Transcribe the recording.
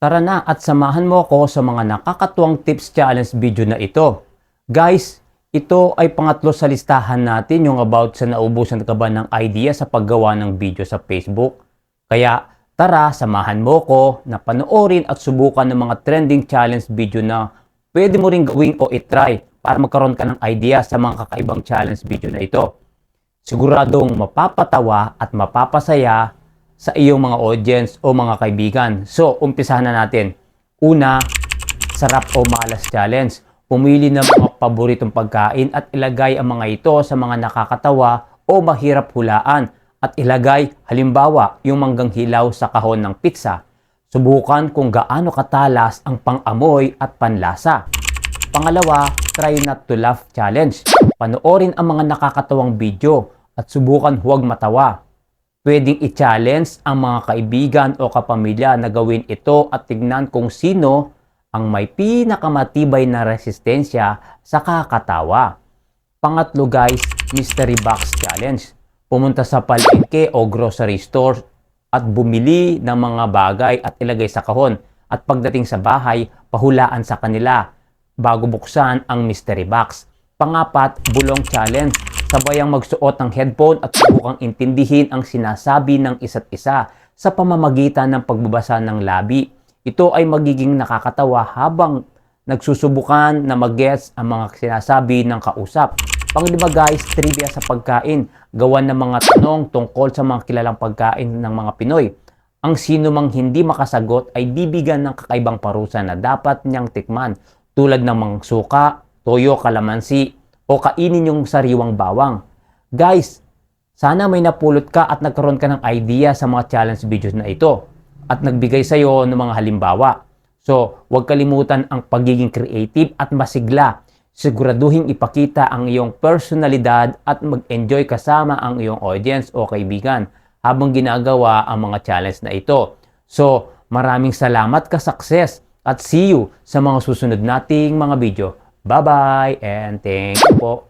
Tara na at samahan mo ako sa mga nakakatuwang tips challenge video na ito. Guys, ito ay pangatlo sa listahan natin yung about sa naubusan ka ba ng idea sa paggawa ng video sa Facebook. Kaya tara, samahan mo ko na panoorin at subukan ng mga trending challenge video na pwede mo rin gawin o itry para magkaroon ka ng idea sa mga kakaibang challenge video na ito. Siguradong mapapatawa at mapapasaya sa iyong mga audience o mga kaibigan. So, umpisahan na natin. Una, sarap o malas challenge. Pumili ng mga paboritong pagkain at ilagay ang mga ito sa mga nakakatawa o mahirap hulaan at ilagay halimbawa yung manggang hilaw sa kahon ng pizza. Subukan kung gaano katalas ang pang-amoy at panlasa. Pangalawa, try not to laugh challenge. Panoorin ang mga nakakatawang video at subukan huwag matawa. Pwedeng i-challenge ang mga kaibigan o kapamilya na gawin ito at tignan kung sino ang may pinakamatibay na resistensya sa kakatawa. Pangatlo guys, Mystery Box Challenge. Pumunta sa palengke o grocery store at bumili ng mga bagay at ilagay sa kahon. At pagdating sa bahay, pahulaan sa kanila bago buksan ang mystery box. Pangapat, bulong challenge. Sabayang magsuot ng headphone at subukang intindihin ang sinasabi ng isa't isa sa pamamagitan ng pagbabasa ng labi. Ito ay magiging nakakatawa habang nagsusubukan na mag-gets ang mga sinasabi ng kausap. Panglima guys, trivia sa pagkain. Gawan ng mga tanong tungkol sa mga kilalang pagkain ng mga Pinoy. Ang sino mang hindi makasagot ay bibigyan ng kakaibang parusa na dapat niyang tikman tulad ng mga suka, toyo, kalamansi, o kainin yung sariwang bawang. Guys, sana may napulot ka at nagkaroon ka ng idea sa mga challenge videos na ito at nagbigay sa iyo ng mga halimbawa. So, huwag kalimutan ang pagiging creative at masigla. Siguraduhin ipakita ang iyong personalidad at mag-enjoy kasama ang iyong audience o kaibigan habang ginagawa ang mga challenge na ito. So, maraming salamat ka success at see you sa mga susunod nating mga video. Bye-bye and thank you po.